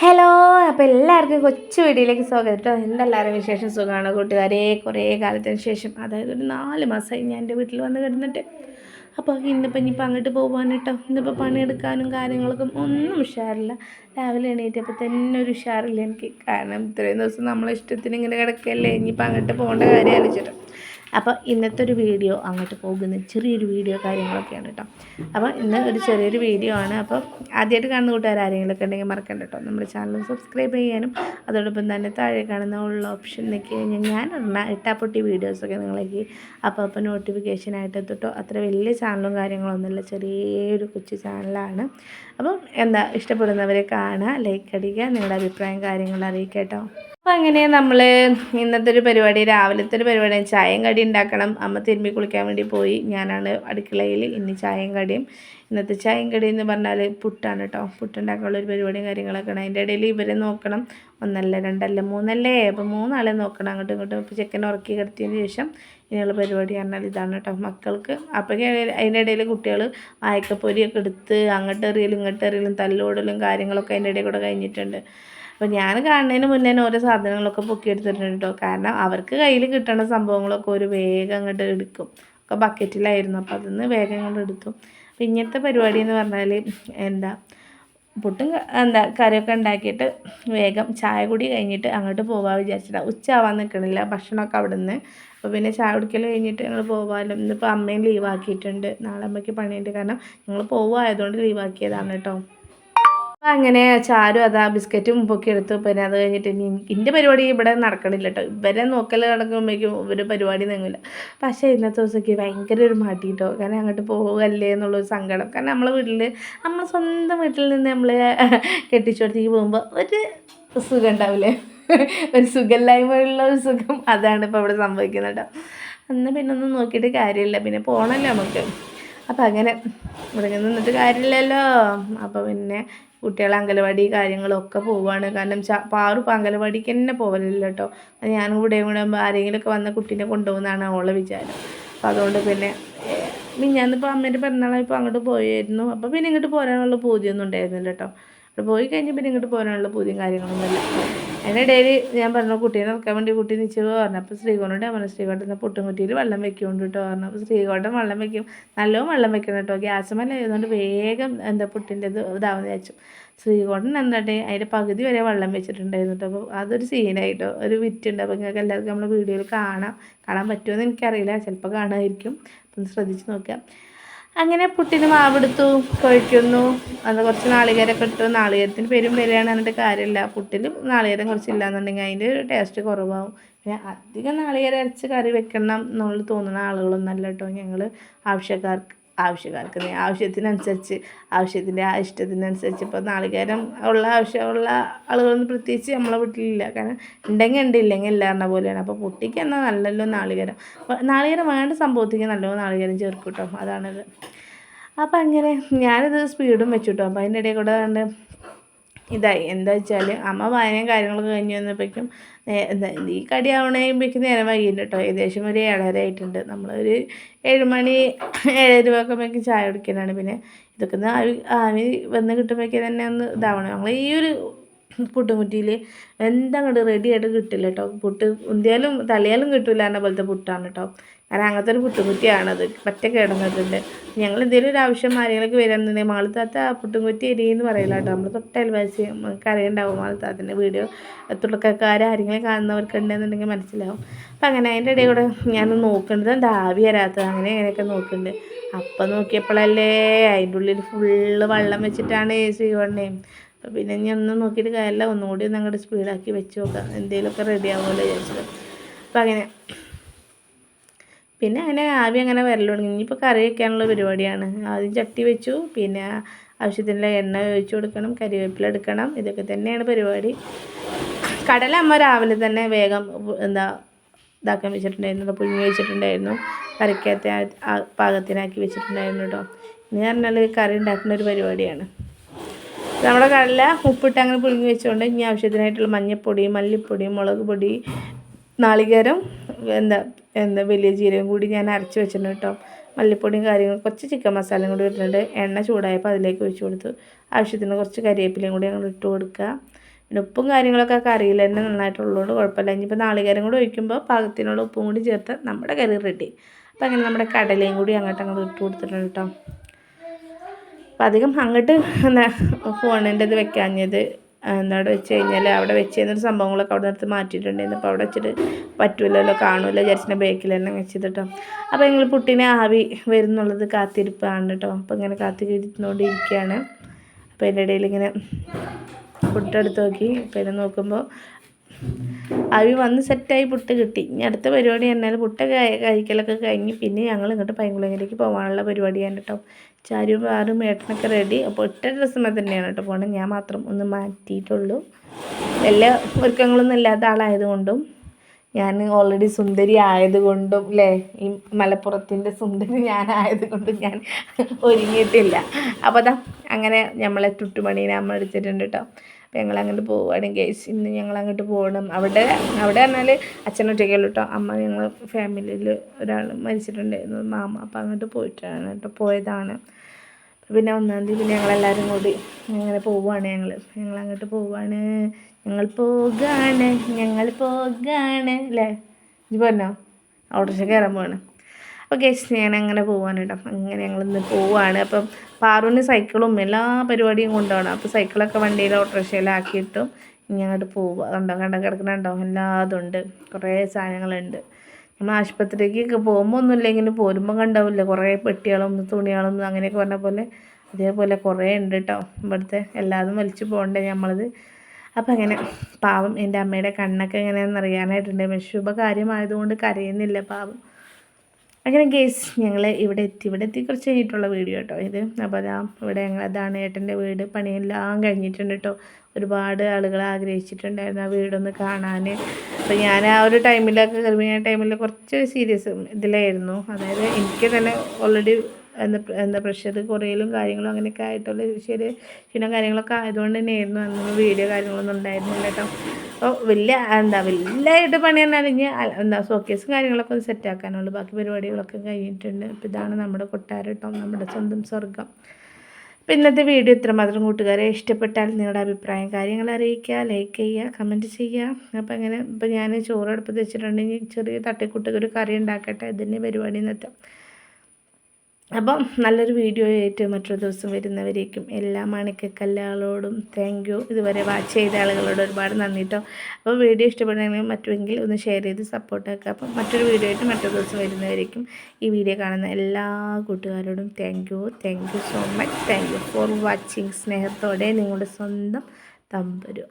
Hello അപ്പോൾ എല്ലാവർക്കും കൊച്ചു വീഡിയോയിലേക്ക് സ്വാഗതം കേട്ടോ എന്തെല്ലാവരും വിശേഷം സുഖമാണ് കൂട്ടുകാരെ? കുറേ കാലത്തിന് ശേഷം അതായത് ഒരു നാല് മാസമായി ഞാൻ എന്റെ വീട്ടിൽ വന്ന് കിടന്നിട്ട്. അപ്പോൾ ഇന്നിപ്പോൾ ഇനിയിപ്പോൾ അങ്ങോട്ട് പോകാൻ കേട്ടോ ഇന്നിപ്പോൾ പണിയെടുക്കാനും കാര്യങ്ങൾക്കും ഒന്നും ഉഷാറില്ല. രാവിലെ എണീറ്റപ്പോൾ തന്നെ ഒരു ഉഷാറില്ല എനിക്ക്. കാരണം ഇത്രയും ദിവസം നമ്മളെ ഇഷ്ടത്തിന് ഇങ്ങനെ കിടക്കല്ലേ? ഇനിയിപ്പോൾ അങ്ങോട്ട് പോകേണ്ട കാര്യം ആലോചിച്ചിട്ട്. അപ്പോൾ ഇന്നത്തെ ഒരു വീഡിയോ അങ്ങോട്ട് പോകുന്ന ചെറിയൊരു വീഡിയോ കാര്യങ്ങളൊക്കെയാണ് കേട്ടോ അപ്പോൾ ഇന്ന് ഒരു ചെറിയൊരു വീഡിയോ ആണ്. അപ്പോൾ ആദ്യമായിട്ട് കാണുന്ന കൂട്ടുകാർ ആരെങ്കിലുമൊക്കെ ഉണ്ടെങ്കിൽ മറക്കണ്ട കേട്ടോ നമ്മുടെ ചാനൽ സബ്സ്ക്രൈബ് ചെയ്യാനും അതോടൊപ്പം തന്നെ താഴെ കാണുന്ന ഉള്ള ഓപ്ഷൻ നിൽക്കി കഴിഞ്ഞാൽ ഞാൻ ഇട്ടാപ്പൊട്ടി വീഡിയോസൊക്കെ നിങ്ങളേക്ക് അപ്പോൾ അപ്പോൾ നോട്ടിഫിക്കേഷനായിട്ട് എത്തിട്ടോ. അത്ര വലിയ ചാനലും കാര്യങ്ങളൊന്നുമില്ല. ചെറിയൊരു കൊച്ചു ചാനലാണ്. അപ്പം എന്താ ഇഷ്ടപ്പെടുന്നവരെ കാണുക ലൈക്ക് അടിക്കുക. നിങ്ങളുടെ അഭിപ്രായം കാര്യങ്ങൾ അറിയിക്കുക അപ്പോൾ അങ്ങനെ നമ്മൾ ഇന്നത്തെ ഒരു പരിപാടി രാവിലത്തെ ഒരു പരിപാടി ചായയും കടി ഉണ്ടാക്കണം. അമ്മ തിരുമ്പി കുളിക്കാൻ വേണ്ടി പോയി. ഞാനാണ് അടുക്കളയിൽ ഇന്ന് ചായയും കടിയും. ഇന്നത്തെ ചായയും കടി എന്ന് പറഞ്ഞാൽ പുട്ടാണ് കേട്ടോ പുട്ടുണ്ടാക്കാനുള്ള ഒരു പരിപാടിയും കാര്യങ്ങളൊക്കെ ആണ്. അതിന്റെ ഇടയിൽ ഇവരെ നോക്കണം. ഒന്നല്ല രണ്ടല്ല മൂന്നല്ലേ? അപ്പോൾ മൂന്നാളെ നോക്കണം. അങ്ങോട്ടും ഇങ്ങോട്ടും. ഇപ്പോൾ ചെക്കൻ ഉറക്കി കിടത്തിയതിന് ശേഷം ഇനിയുള്ള പരിപാടി പറഞ്ഞാൽ ഇതാണ് കേട്ടോ മക്കൾക്ക് അപ്പോഴേ അതിന്റെ ഇടയിൽ കുട്ടികൾ വായക്കപ്പൊരിയൊക്കെ എടുത്ത് അങ്ങോട്ട് എറിയലും ഇങ്ങോട്ട് തല്ലോടലും കാര്യങ്ങളൊക്കെ അതിന്റെ ഇടയിൽ കൂടെ കഴിഞ്ഞിട്ടുണ്ട്. അപ്പോൾ ഞാൻ കാണുന്നതിന് മുന്നേ ഓരോ സാധനങ്ങളൊക്കെ പൊക്കിയെടുത്തിട്ടുണ്ട് കേട്ടോ കാരണം അവർക്ക് കയ്യിൽ കിട്ടുന്ന സംഭവങ്ങളൊക്കെ ഒരു വേഗം അങ്ങോട്ട് എടുക്കും. ഒക്കെ ബക്കറ്റിലായിരുന്നു. അപ്പോൾ അതിന്ന് വേഗം അങ്ങോട്ട് എടുത്തു. അപ്പോൾ ഇങ്ങനത്തെ പരിപാടി എന്ന് പറഞ്ഞാൽ എന്താ പുട്ടും എന്താ കറിയൊക്കെ ഉണ്ടാക്കിയിട്ട് വേഗം ചായ കുടി കഴിഞ്ഞിട്ട് അങ്ങോട്ട് പോകാൻ ഉച്ച ആവാൻ നിൽക്കണില്ല ഭക്ഷണമൊക്കെ അവിടെ നിന്ന് അപ്പോൾ പിന്നെ ചായ കുടിക്കൽ കഴിഞ്ഞിട്ട് ഞങ്ങൾ പോകാമല്ലോ ഇന്നിപ്പോൾ അമ്മയും ലീവാക്കിയിട്ടുണ്ട് നാളെ അമ്മയ്ക്ക് പണിയുണ്ട്. കാരണം ഞങ്ങൾ പോകുമായതുകൊണ്ട് ലീവാക്കിയതാണ് കേട്ടോ അങ്ങനെ ചാരും അതാ ബിസ്ക്കറ്റും പൊക്കി എടുത്തു. പിന്നെ അത് കഴിഞ്ഞിട്ട് എന്റെ പരിപാടി ഇവിടെ നടക്കണില്ല കേട്ടോ ഇവരെ നോക്കൽ നടക്കുമ്പോഴേക്കും ഒരു പരിപാടി നീങ്ങില്ല പക്ഷേ ഇന്നത്തെ ദിവസമൊക്കെ ഭയങ്കര ഒരു മടി കേട്ടോ കാരണം അങ്ങോട്ട് പോകല്ലേ എന്നുള്ളൊരു സങ്കടം. കാരണം നമ്മളെ വീട്ടിൽ നമ്മൾ സ്വന്തം വീട്ടിൽ നിന്ന് നമ്മൾ കെട്ടിച്ചോടത്തേക്ക് പോകുമ്പോൾ ഒരു സുഖം ഉണ്ടാവില്ലേ ഒരു സുഖമില്ലായ്മയുള്ള ഒരു സുഖം അതാണ് ഇപ്പോൾ ഇവിടെ സംഭവിക്കുന്നത് കേട്ടോ അന്ന് പിന്നെ ഒന്നും നോക്കിയിട്ട് കാര്യമില്ല. പിന്നെ പോകണമല്ലോ നമുക്ക്. അപ്പം അങ്ങനെ ഇവിടെ നിന്നിട്ട് കാര്യമില്ലല്ലോ. അപ്പോൾ പിന്നെ കുട്ടികൾ അംഗനവാടി കാര്യങ്ങളൊക്കെ പോവുകയാണ് കാരണം പാറു ഇപ്പോൾ അംഗനവാടിക്ക് തന്നെ പോകലില്ല കേട്ടോ ഞാൻ കൂടെ കൂടെ ആരെങ്കിലുമൊക്കെ വന്ന കുട്ടീനെ കൊണ്ടുപോകുന്നതാണ് അവളെ വിചാരം. അപ്പോൾ അതുകൊണ്ട് പിന്നെ മിഞ്ഞാന്നിപ്പോൾ അമ്മേന്റെ പിറന്നാളായപ്പോൾ അങ്ങോട്ട് പോയായിരുന്നു അപ്പോൾ പിന്നെ ഇങ്ങോട്ട് പോരാനുള്ള പൂതിയൊന്നും ഉണ്ടായിരുന്നില്ല കേട്ടോ പോയി കഴിഞ്ഞ് പിന്നെ ഇങ്ങോട്ട് പോരാനുള്ള പൂതിയും കാര്യങ്ങളൊന്നുമില്ല. അതിനിടയിൽ ഞാൻ പറഞ്ഞു കുട്ടീനെ നിൽക്കാൻ വേണ്ടി കുട്ടി നിശ്ചയം പറഞ്ഞു. അപ്പോൾ ശ്രീകോണോട് പറഞ്ഞു ശ്രീകോട്ടൻ പുട്ടുംകുറ്റിയിൽ വെള്ളം വെക്കുകൊണ്ട് കേട്ടോ പറഞ്ഞു. അപ്പോൾ ശ്രീകോട്ടൻ വെള്ളം വെക്കും. നല്ലോണം വെള്ളം വെക്കണം കേട്ടോ ഗ്യാസ് മേലെ ആയതുകൊണ്ട് വേഗം എന്താ പുട്ടിന്റെ ഇത് ഇതാവുന്ന വെച്ചു ശ്രീകോട്ടൻ എന്താട്ടെ അതിന്റെ പകുതി വരെ വെള്ളം വെച്ചിട്ടുണ്ടായിരുന്നു കേട്ടോ അപ്പോൾ അതൊരു സീനായിട്ടോ ഒരു വിറ്റുണ്ട്. അപ്പോൾ നിങ്ങൾക്ക് എല്ലാവർക്കും നമ്മുടെ വീഡിയോയിൽ കാണാം. കാണാൻ പറ്റുമോ എന്ന് എനിക്കറിയില്ല. ചിലപ്പോൾ കാണുമായിരിക്കും. അപ്പം ശ്രദ്ധിച്ച് നോക്കുക അങ്ങനെ പുട്ടിന് മാവെടുത്തു കുഴയ്ക്കുന്നു അത് കുറച്ച് നാളികേരമൊക്കെ ഇട്ടു. നാളികേരത്തിന് പേരും വരികയാണ് എന്നിട്ട് കാര്യമില്ല. പുട്ടിൽ നാളികേരം കുറച്ചില്ല എന്നുണ്ടെങ്കിൽ അതിന്റെ ഒരു ടേസ്റ്റ് കുറവാകും പിന്നെ അധികം നാളികേരം അരച്ച് കറി വെക്കണം എന്നുള്ള തോന്നുന്ന ആളുകളൊന്നല്ല കേട്ടോ ഞങ്ങൾ ആവശ്യക്കാർക്ക്. ആവശ്യക്കാർക്ക് ആവശ്യത്തിനനുസരിച്ച് ആവശ്യത്തിന്റെ ആ ഇഷ്ടത്തിനനുസരിച്ച് ഇപ്പോൾ നാളികേരം ഉള്ള ആവശ്യമുള്ള ആളുകളൊന്നും പ്രത്യേകിച്ച് നമ്മളെ വീട്ടിലില്ല. കാരണം ഉണ്ടെങ്കിൽ ഉണ്ട് ഇല്ലെങ്കിൽ ഇല്ല പോലെയാണ്. അപ്പോൾ കുട്ടിക്ക് എന്നാൽ നല്ലല്ലോ നാളികേരം. നാളികേരം വേണ്ട സംഭവത്തേക്ക് നല്ലോ നാളികേരം ചേർക്കും കേട്ടോ. അതാണത്. അപ്പോൾ അങ്ങനെ ഞാനിത് സ്പീഡും വെച്ചു കേട്ടോ. അപ്പോൾ അതിന്റെ ഇടയിൽ കൂടെ ഇതായി. എന്താ വെച്ചാൽ അമ്മ വായനയും കാര്യങ്ങളൊക്കെ കഴിഞ്ഞ് വന്നപ്പോഴേക്കും ഈ കടി നേരം വൈകിട്ട് കേട്ടോ. ഏകദേശം ഒരു ഏഴര ആയിട്ടുണ്ട് നമ്മളൊരു ഏഴുമണി ഏഴര രൂപയൊക്കെ ചായ കുടിക്കാനാണ് പിന്നെ ഇതൊക്കെ ഒന്ന് ആവി ആവി വന്ന് കിട്ടുമ്പോഴേക്കും തന്നെ ഒന്ന് ഇതാവണം. ഞങ്ങൾ ഈ ഒരു പുട്ടുമുറ്റിയിൽ എന്താ അങ്ങോട്ട് റെഡി ആയിട്ട് കിട്ടില്ല കേട്ടോ. പുട്ട് ഉന്തിയാലും തലയാലും കിട്ടില്ല എന്ന പോലത്തെ പുട്ടാണ് കേട്ടോ. കാരണം അങ്ങനത്തെ ഒരു പുട്ടുമുറ്റിയാണത്. പറ്റ കിടന്നിട്ടുണ്ട് ഞങ്ങൾ എന്തെങ്കിലും ഒരു ആവശ്യം ആരെങ്കിലൊക്കെ വരാന്നുണ്ടെങ്കിൽ മാളത്താത്ത പുട്ടുംകുറ്റി എരി എന്ന് പറയില്ല കേട്ടോ നമ്മൾ തൊട്ട് അയൽവാസി നമുക്ക് അറിയണ്ടാവും മാളിത്താത്തിന്റെ വീഡിയോ. തുടക്കക്കാർ ആരെങ്കിലും കാണുന്നവർക്ക് ഉണ്ടെന്നുണ്ടെങ്കിൽ മനസ്സിലാവും. അപ്പം അങ്ങനെ അതിന്റെ ഇടയിൽ കൂടെ ഞാൻ നോക്കേണ്ടത് ആവി വരാത്തത്. അങ്ങനെ അങ്ങനെയൊക്കെ നോക്കുന്നുണ്ട്. അപ്പം നോക്കിയപ്പോഴല്ലേ അതിന്റെ ഉള്ളിൽ ഫുള്ള് വെള്ളം വെച്ചിട്ടാണ് ശ്രീവണ്ണയും അപ്പം പിന്നെ ഞാൻ ഒന്നും നോക്കിയിട്ട് കാര്യമില്ല. ഒന്നുകൂടി ഒന്ന് അങ്ങോട്ട് സ്പീഡാക്കി വെച്ച് നോക്കാം. എന്തെങ്കിലുമൊക്കെ റെഡി ആവുമല്ലോ വിചാരിച്ചത് അപ്പം അങ്ങനെ പിന്നെ അങ്ങനെ ആവി അങ്ങനെ വരൽ തുടങ്ങി. ഇനിയിപ്പോൾ കറി വയ്ക്കാനുള്ള പരിപാടിയാണ്. ആദ്യം ചട്ടി വെച്ചു പിന്നെ ആവശ്യത്തിനുള്ള എണ്ണ ഒഴിച്ചു കൊടുക്കണം കരിവേപ്പില എടുക്കണം ഇതൊക്കെ തന്നെയാണ് പരിപാടി. കടല അമ്മ രാവിലെ തന്നെ വേഗം എന്താ ഇതാക്കാൻ വെച്ചിട്ടുണ്ടായിരുന്നു. പുഴുങ്ങി വെച്ചിട്ടുണ്ടായിരുന്നു. കറിക്കകത്തെ പാകത്തിനാക്കി വെച്ചിട്ടുണ്ടായിരുന്നു കേട്ടോ. ഇനി പറഞ്ഞാൽ കറി ഉണ്ടാക്കുന്ന ഒരു പരിപാടിയാണ്. നമ്മുടെ കടല ഉപ്പിട്ട് അങ്ങനെ പുഴുങ്ങി വെച്ചുകൊണ്ട് ഇനി ആവശ്യത്തിനായിട്ടുള്ള മഞ്ഞൾപ്പൊടി മല്ലിപ്പൊടി മുളക് പൊടി നാളികേരം എന്താ എന്താ വലിയ ജീരകം കൂടി ഞാൻ അരച്ച് വെച്ചിട്ടുണ്ട് കേട്ടോ. മല്ലിപ്പൊടിയും കാര്യങ്ങളും കുറച്ച് ചിക്കൻ മസാലയും കൂടി ഇട്ടിട്ടുണ്ട്. എണ്ണ ചൂടായപ്പോൾ അതിലേക്ക് ഒഴിച്ചു കൊടുത്തു. ആവശ്യത്തിന് കുറച്ച് കരിവേപ്പിലയും കൂടി ഞങ്ങൾ ഇട്ട് കൊടുക്കുക. പിന്നെ ഉപ്പും കാര്യങ്ങളൊക്കെ കറിയിൽ തന്നെ നന്നായിട്ടുള്ളതുകൊണ്ട് കുഴപ്പമില്ല. ഇനിയിപ്പോൾ നാളികേരം കൂടി ഒഴിക്കുമ്പോൾ പാകത്തിനുള്ള ഉപ്പും കൂടി ചേർത്ത് നമ്മുടെ കറി റെഡി. അപ്പോൾ അങ്ങനെ നമ്മുടെ കടലയും കൂടി അങ്ങോട്ട് അങ്ങോട്ട് ഇട്ട് കൊടുത്തിട്ടുണ്ട് കേട്ടോ. അപ്പം അധികം അങ്ങോട്ട് എന്താ ഫോണിന്റെ ഇത് വെക്കാഞ്ഞത് എന്താ വെച്ച് കഴിഞ്ഞാൽ അവിടെ വെച്ച് കഴിഞ്ഞൊരു സംഭവങ്ങളൊക്കെ അവിടെ നിന്ന് മാറ്റിയിട്ടുണ്ടായിരുന്നു അപ്പോൾ അവിടെ വെച്ചിട്ട് പറ്റൂലല്ലോ കാണൂല വിചാരിച്ചിട്ട് ബേക്കിൽ തന്നെ വെച്ചത് കേട്ടോ അപ്പോൾ നിങ്ങൾ പുട്ടിനെ ആവി വരുന്നുള്ളത് കാത്തിരിപ്പാണ് കേട്ടോ അപ്പോൾ ഇങ്ങനെ കാത്തിരിക്കുന്നോണ്ടിരിക്കുകയാണ് അപ്പോൾ അതിന്റെ ഇടയിൽ ഇങ്ങനെ പുട്ടെടുത്ത് നോക്കി. പിന്നെ നോക്കുമ്പോൾ അവി വന്ന് സെറ്റായി പുട്ട് കിട്ടി. ഇനി അടുത്ത പരിപാടി എന്നാൽ പുട്ട് കഴിക്കലൊക്കെ കഴിഞ്ഞ് പിന്നെ ഞങ്ങൾ ഇങ്ങോട്ട് പൈങ്കുളങ്ങരയ്ക്ക് പോകാനുള്ള പരിപാടിയാണ് കേട്ടോ ചാരും ആറും ഏട്ടനൊക്കെ റെഡി അപ്പോൾ ഒറ്റ ഡ്രസ്സിനെ തന്നെയാണ് കേട്ടോ പോകണം ഞാൻ മാത്രം ഒന്ന് മാറ്റിയിട്ടുള്ളൂ. എല്ലാ ഒരുക്കങ്ങളൊന്നും ഇല്ലാത്ത ആളായതുകൊണ്ടും. ഞാൻ ഓൾറെഡി സുന്ദരി ആയതുകൊണ്ടും അല്ലേ ഈ മലപ്പുറത്തിന്റെ സുന്ദരി ഞാനായതുകൊണ്ടും ഞാൻ ഒരുങ്ങിയിട്ടില്ല. അപ്പോൾ അതാ അങ്ങനെ നമ്മളെ ചുട്ടുമണീനെ അമ്മ എടുത്തിട്ടുണ്ട് കേട്ടോ അപ്പോൾ ഞങ്ങൾ അങ്ങോട്ട് പോവുകയാണ് ഗേസ് ഇന്ന് ഞങ്ങൾ അങ്ങോട്ട് പോകണം അവിടെ അവിടെ പറഞ്ഞാൽ അച്ഛനൊറ്റയ്ക്കുള്ളൂ കേട്ടോ അമ്മ ഞങ്ങൾ ഫാമിലിയിൽ ഒരാൾ മരിച്ചിട്ടുണ്ടായിരുന്നു. മാമ അപ്പോൾ അങ്ങോട്ട് പോയിട്ടാണ് കേട്ടോ പോയതാണ്. പിന്നെ ഒന്നാം തീയതി പിന്നെ ഞങ്ങളെല്ലാവരും കൂടി അങ്ങനെ പോവുകയാണ് ഞങ്ങൾ ഞങ്ങൾ അങ്ങോട്ട് പോവുകയാണ് ഞങ്ങൾ പോകാണ്. ഞങ്ങൾ പോകാണ്. അല്ലേ ഇത് പറഞ്ഞോ? ഓട്ടോറിക്ഷ കയറാൻ പോവാണ്. ഗസ്റ്റ് ഞാൻ അങ്ങനെ പോവാണ് കേട്ടോ അങ്ങനെ ഞങ്ങൾ ഇന്ന് പോവാണ്. അപ്പം പാറുവിന് സൈക്കിളും എല്ലാ പരിപാടിയും കൊണ്ടുപോകണം അപ്പോൾ സൈക്കിളൊക്കെ വണ്ടിയിൽ ഓട്ടോറിക്ഷയിലാക്കിയിട്ടും ഇനി അങ്ങോട്ട് പോവുക കണ്ടോ? കണ്ടോ? കിടക്കുന്നുണ്ടോ എല്ലാതും ഉണ്ട് കുറേ സാധനങ്ങളുണ്ട്. നമ്മൾ ആശുപത്രിക്കൊക്കെ പോകുമ്പോൾ ഒന്നുമില്ലെങ്കിലും പോരുമ്പോൾ കണ്ടാവില്ല? കുറേ പെട്ടികളും തുണികളും അങ്ങനെയൊക്കെ പറഞ്ഞ പോലെ അതേപോലെ കുറേ ഉണ്ട് കേട്ടോ ഇവിടുത്തെ എല്ലാതും വലിച്ചു പോകണ്ടേ നമ്മളത് അപ്പം അങ്ങനെ പാവം എന്റെ അമ്മയുടെ കണ്ണൊക്കെ എങ്ങനെയാണെന്ന് അറിയാനായിട്ടുണ്ട്. പക്ഷേ ശുഭകാര്യമായതുകൊണ്ട് കരയുന്നില്ല പാവം. അങ്ങനെ ഗേസ് ഞങ്ങൾ ഇവിടെ എത്തി. ഇവിടെ എത്തി കുറച്ച് കഴിഞ്ഞിട്ടുള്ള വീഡിയോ കേട്ടോ ഇത്. അപ്പോൾ അതാ ഇവിടെ ഞങ്ങൾ അതാണ് ഏട്ടന്റെ വീട്. പണിയെല്ലാം കഴിഞ്ഞിട്ടുണ്ട് കേട്ടോ ഒരുപാട് ആളുകൾ ആഗ്രഹിച്ചിട്ടുണ്ടായിരുന്നു ആ വീടൊന്ന് കാണാൻ അപ്പോൾ ഞാൻ ആ ഒരു ടൈമിലൊക്കെ ഗർഭിണിയ ടൈമിൽ കുറച്ച് സീരിയസ് ഇതിലായിരുന്നു. അതായത് എനിക്ക് തന്നെ ഓൾറെഡി എന്താ എന്താ പ്രഷർ കുറയലും കാര്യങ്ങളും അങ്ങനെയൊക്കെ ആയിട്ടുള്ള ചെറിയ ക്ഷീണം കാര്യങ്ങളൊക്കെ ആയതുകൊണ്ട് തന്നെയായിരുന്നു അന്ന് വീഡിയോ കാര്യങ്ങളൊന്നും ഉണ്ടായിരുന്നില്ല കേട്ടോ അപ്പോൾ വലിയ എന്താ വലിയതായിട്ട് പണി ഇനി എന്താ സോക്കേസും കാര്യങ്ങളൊക്കെ ഒന്ന് സെറ്റാക്കാനുള്ളൂ ബാക്കി പരിപാടികളൊക്കെ കഴിഞ്ഞിട്ടുണ്ട്. അപ്പോൾ ഇതാണ് നമ്മുടെ കൊട്ടാരം കേട്ടോ നമ്മുടെ സ്വന്തം സ്വർഗം അപ്പോൾ ഇന്നത്തെ വീഡിയോ ഇത്രമാത്രം. കൂട്ടുകാരെ ഇഷ്ടപ്പെട്ടാൽ നിങ്ങളുടെ അഭിപ്രായം കാര്യങ്ങൾ അറിയിക്കുക. ലൈക്ക് ചെയ്യുക കമന്റ് ചെയ്യുക. അപ്പോൾ അങ്ങനെ ഇപ്പോൾ ഞാൻ ചോറ് അടുപ്പത്ത് വെച്ചിട്ടുണ്ടെങ്കിൽ ചെറിയ തട്ടിക്കൂട്ടൊക്കെ ഒരു കറി ഉണ്ടാക്കട്ടെ. ഇതിന്റെ പരിപാടി നിർത്താം അപ്പം നല്ലൊരു വീഡിയോ ആയിട്ട് മറ്റൊരു ദിവസം വരുന്നവരേക്കും എല്ലാ മണിക്കക്കല്ലുകളോടും താങ്ക് യു ഇതുവരെ വാച്ച് ചെയ്ത ആളുകളോട് ഒരുപാട് നന്ദി കേട്ടോ അപ്പോൾ വീഡിയോ ഇഷ്ടപ്പെടുന്നെങ്കിൽ മറ്റുമെങ്കിൽ ഒന്ന് ഷെയർ ചെയ്ത് സപ്പോർട്ടാക്കുക അപ്പം മറ്റൊരു വീഡിയോ ആയിട്ട് മറ്റൊരു ദിവസം വരുന്നവരേക്കും ഈ വീഡിയോ കാണുന്ന എല്ലാ കൂട്ടുകാരോടും thank you thank you so much thank you for watching സ്നേഹത്തോടെ നിങ്ങളുടെ സ്വന്തം തമ്പരു.